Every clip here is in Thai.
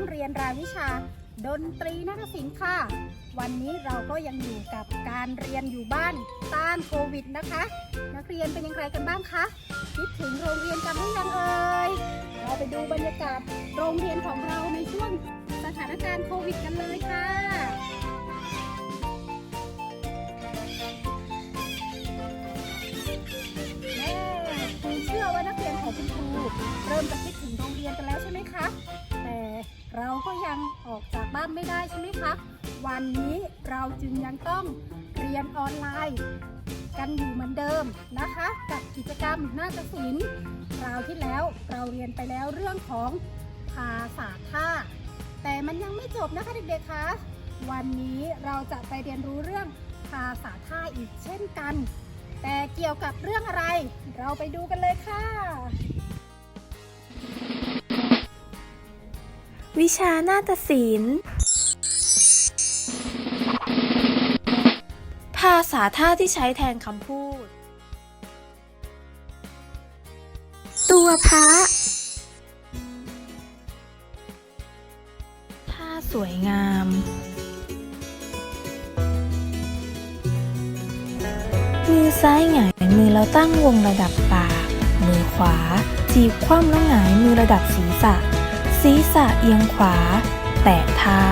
องเรียนรายวิชา ดนตรีนาฏศิลป์ค่ะ วันนี้เราก็ยังอยู่กับการเรียนอยู่บ้านต้านโควิดนะคะ นักเรียนเป็นยังไงกันบ้างคะคิดถึงโรงเรียนกันหรือยังเอ่ยเราไปดูบรรยากาศโรงเรียนของเราในช่วงสถานการณ์โควิดกันเลยค่ะแม่ครูเชื่อว่านักเรียนของคุณครูเริ่มจะคิดถึงโรงเรียนกันแล้วใช่ไหมคะ แต่ เราก็ยังออกจากบ้านไม่ได้ใช่ไหมคะ วันนี้เราจึงยังต้องเรียนออนไลน์ กันอยู่เหมือนเดิมนะคะ กับกิจกรรมนาฏศิลป์คราวที่แล้วเราเรียนไปแล้วเรื่องของภาษาท่า แต่มันยังไม่จบนะคะเด็กๆคะวันนี้เราจะไปเรียนรู้เรื่องภาษาท่าอีกเช่นกัน แต่เกี่ยวกับเรื่องอะไร เราไปดูกันเลยค่ะ วิชานาฏศิลป์ภาษาท่าที่ใช้แทนคำพูด ตัวพระท่าสวยงาม มือซ้ายหงายมือแล้วตั้งวงระดับปาก มือขวาจีบคว่ำแล้วหงายมือระดับศีรษะ ศีรษะเอียงขวา แตะเท้า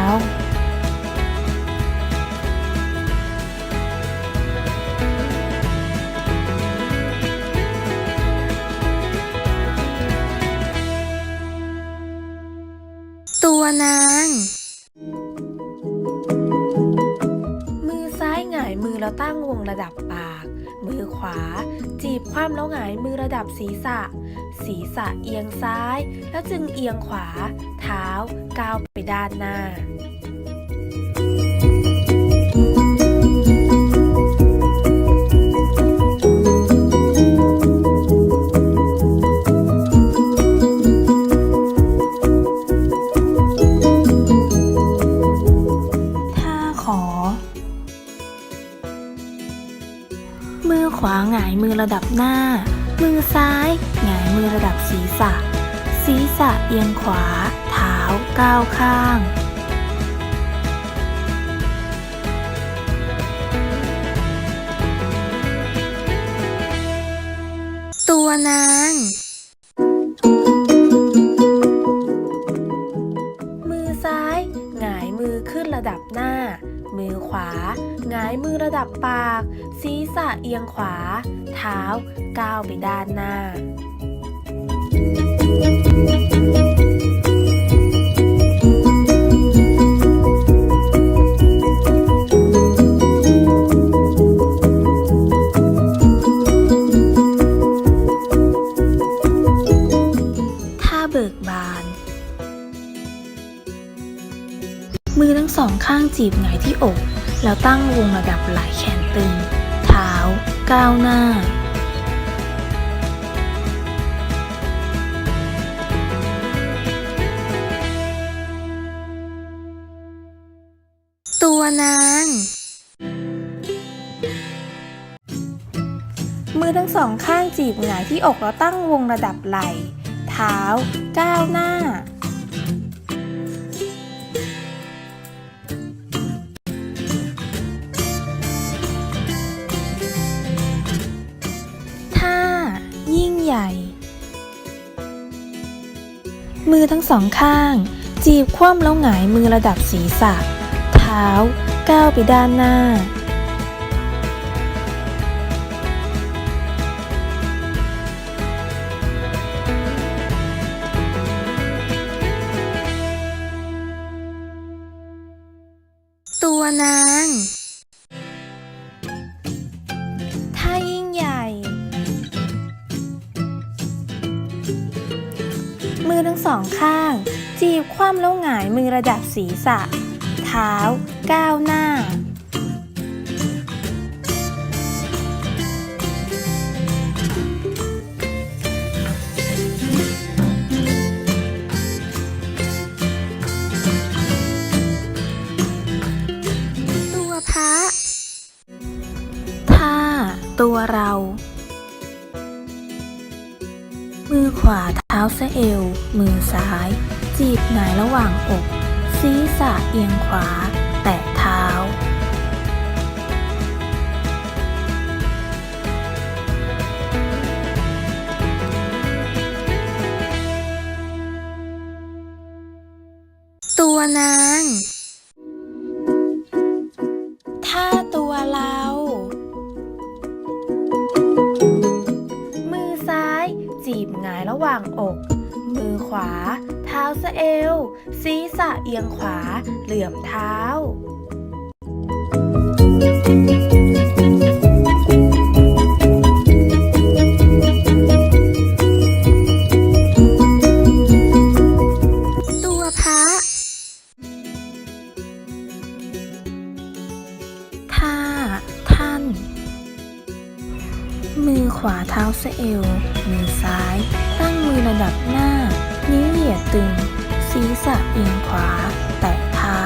ตัวนาง มือซ้ายหงายมือแล้วตั้งวงระดับปาก มือขวา จีบคว่ำแล้วหงายมือระดับศีรษะ ศีรษะเอียงซ้าย แล้วจึงเอียงขวา เท้าก้าวไปด้านหน้าท่าขอมือขวาหงายมือระดับหน้า มือซ้ายหงายมือระดับศีรษะ ศีรษะเอียงขวา เท้าก้าวข้าง ตัวนางมือซ้ายหงายมือขึ้นระดับหน้า มือขวาหงายมือระดับปาก ศีรษะเอียงขวา เท้าก้าวไปด้านหน้า จีบหงายที่อก แล้วตั้งวงระดับไหล่แขนตึง เท้า ก้าวหน้า ตัวนาง มือทั้งสองข้างจีบหงายที่อกแล้วตั้งวงระดับไหล่ เท้า ก้าวหน้า มือทั้งสองข้าง จีบคว่ำแล้วหงายมือระดับศีรษะ เท้า ก้าวไปด้านหน้า ตัวนาง สองข้าง จีบคว่ำแล้วหงายมือระดับศีรษะ เท้า ก้าวหน้า วาเท้าสะเอว มือซ้าย จีบหงายระหว่างอก ศีรษะเอียงขวา แตะเท้า ตัวนาง ว่างอก มือขวา เท้าสะเอว ศีรษะเอียงขวา เหลื่อมเท้าตัวพระท่าท่าน มือขวาเท้าสะเอว ดับหน้า นิ้วเหยียดตึง ศีรษะเอียงขวา แตะเท้า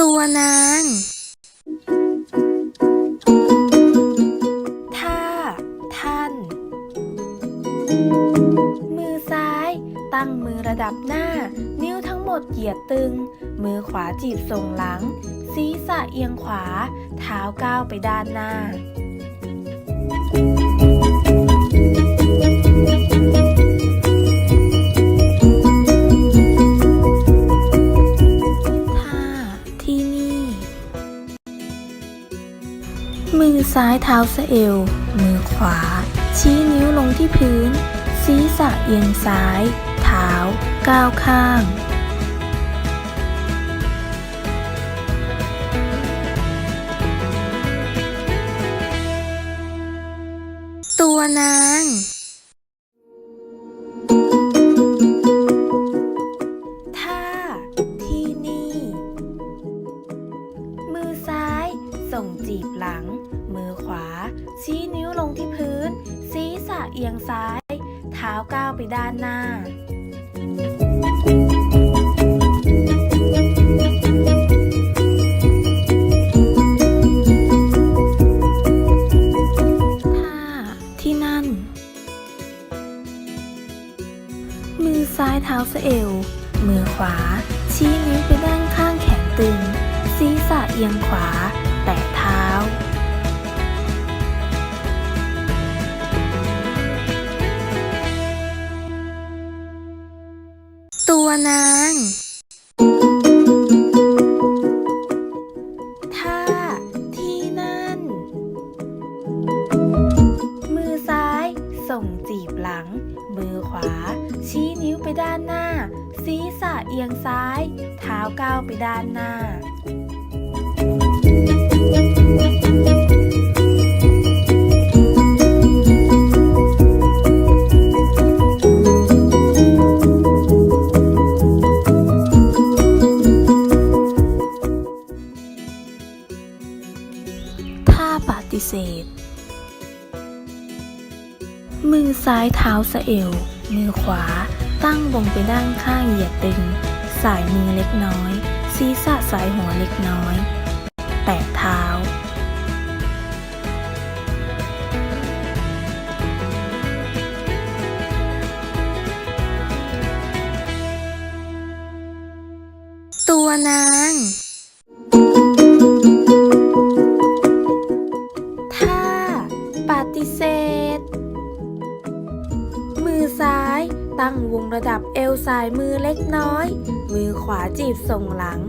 ตัวนาง เหยียดตึง มือขวาจีบทรงหลัง ศีรษะเอียงขวา เท้าก้าวไปด้านหน้า ท่าที่นี่ มือซ้ายเท้าสะเอว มือขวา ชี้นิ้วลงที่พื้น ศีรษะเอียงซ้าย เท้าก้าวข้าง ตัวนางท่าที่นี่ มือซ้าย ส่งจีบหลัง มือขวา ชี้นิ้วลงที่พื้น ศีรษะเอียงซ้าย เท้าก้าวไปด้านหน้า สะเอว มือขวา ชี้นิ้วไปด้านข้างแขนตึง ศีรษะเอียงขวา แตะเท้า ตัวนาง ไปด้านหน้า ศีรษะเอียงซ้าย เท้าก้าวไปด้านหน้า ท่าปฏิเสธ มือซ้ายเท้าสะเอว มือขวา ตั้งลงไปด้านข้างเหยียดตึง สายมือเล็กน้อย ศีรษะสายหัวเล็กน้อย แตะเท้า ตัวนาง สายมือเล็กน้อย มือขวาจีบส่งหลัง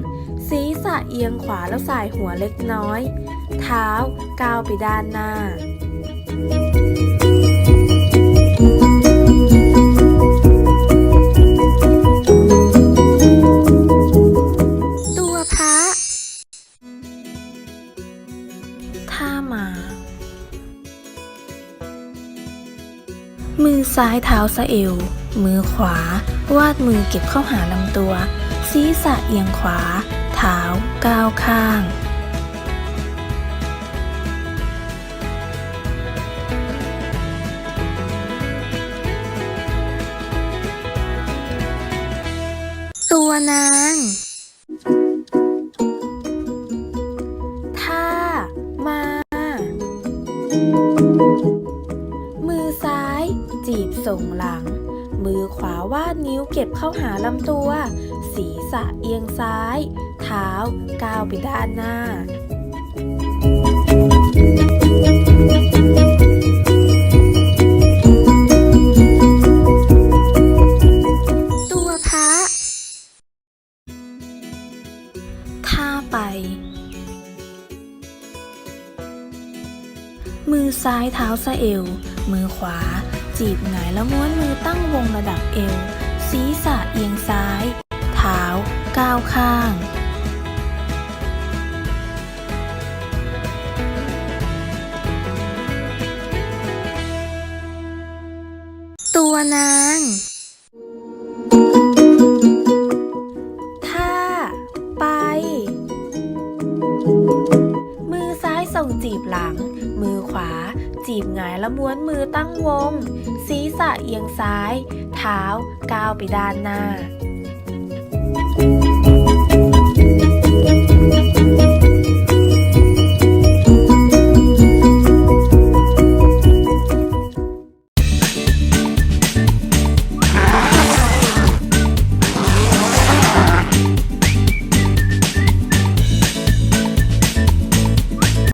ศีรษะเอียงขวาแล้วสายหัวเล็กน้อย เท้าก้าวไปด้านหน้าตัวพระท่ามามือซ้ายเท้าสะเอว มือขวา วาดมือเก็บเข้าหาลำตัว ศีรษะเอียงขวา เท้าก้าวข้างตัวนางท่ามา มือซ้าย จีบส่งหลัง มือขวาวาดนิ้วเก็บเข้าหาลำตัว ศีรษะเอียงซ้าย เท้าก้าวไปด้านหน้าตัวพระท่าไป มือซ้ายเท้าสะเอว มือขวา จีบหงายแล้วม้วนมือตั้งวงระดับเอว ศีรษะเอียงซ้าย เท้าก้าวข้างตัวนางท่าไป มือซ้ายส่งจีบหลัง มือขวา จีบหงายแล้วม้วนมือตั้งวง ศีรษะเอียงซ้าย เท้าก้าวไปด้านหน้า